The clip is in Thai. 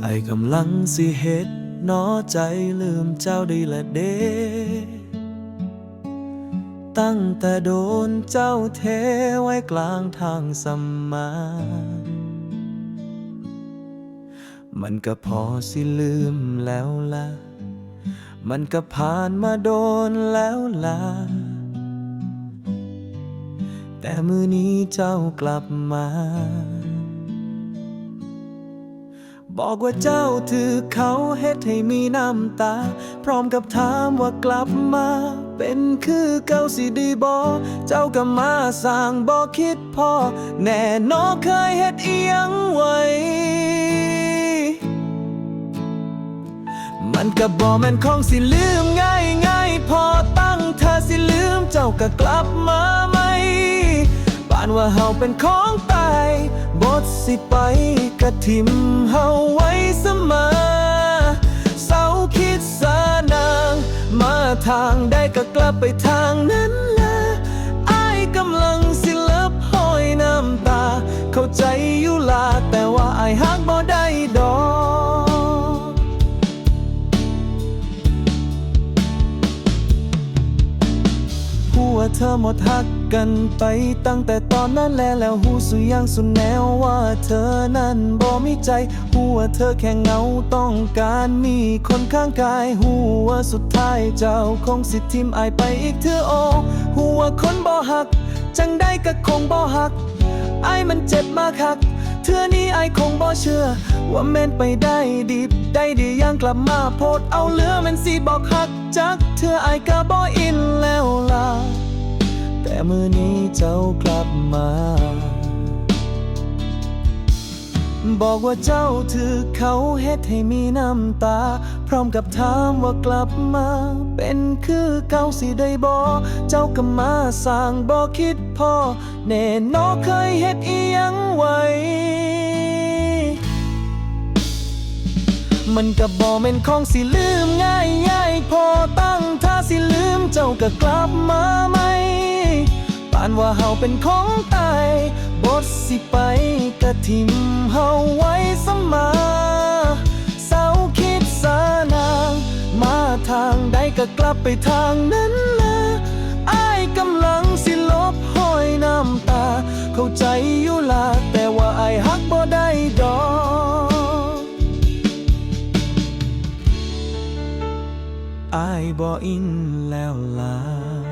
ไอกำลังสิเห็ดน้อใจลืมเจ้าได้ละเดตั้งแต่โดนเจ้าเทไว้กลางทางสัมมา มันก็พอสิลืมแล้วละะมันก็ผ่านมาโดนแล้วละ่ะ แต่มือนี้เจ้ากลับมา บอกว่าเจ้าถือเขาเฮ็ดให้มีน้ำตา พร้อมกับถามว่ากลับมา เป็นคือเก่าสิดีบอเจ้าก็มาสร้างบ่คิดพอ แน่นอเคยเฮ็ดเอียงไว้มันก็บ่แม่นของสิลืมง่ายง่ายพอตั้งเธอสิลืมเจ้าก็กลับมา ว่าเฮาเป็นของตายบทสิไปกะทิมเฮาไว้เสมอเศร้าคิดสานาง มาทางใดก็กลับไปทางนั้นแหละอายกำลังสิเลิบห้อยน้ำตา เข้าใจอยู่ลาแต่ว่าอายฮักบ่ได้ดอกหูว่าเธอหมดหัก กันไปตั้งแต่ตอนนั้นแล้วแล้วหูสุยังสุดแนวว่าเธอนั้นบ่มีใจหูว่าเธอแค่เงาต้องการมีคนข้างกายหูว่าสุดท้ายเจ้าคงสิทิมอายไปอีกเธอโอหูว่าคนบ่หัก จังได้ก็คงบ่หักอายมันเจ็บมากคักเธอนี้ไอคงบ่เชื่อ ว่าแม่นไปได้ดีได้ดียังกลับมาโพดเอาเหลือมันสิบอกหักจักเธอไอก็บ่อิน มือนี้เจ้ากลับมา บอกว่าเจ้าถือเขาเฮ็ดให้มีน้ำตา พร้อมกับถามว่ากลับมา เป็นคือเก่าสิได้บ่เจ้าก็มาสร้างบ่คิดพอแน่นอเคยเฮ็ดอีหยังไว้มันก็บ่แม่นของสิลืมง่ายง่ายๆพอตั้งถ้าสิลืมเจ้าก็กลับมาานว่าเฮาเป็นของตายบทสิไปกระทิมเฮาไว้สมอเศร้าคิดสานาง มาทางใดก็กลับไปทางนั้นแหละอายกำลังสิลบห้อยน้ำตา เข้าใจอยู่ละแต่ว่าอายฮักบ่ได้ดอกอายบ่อินแล้วล่ะ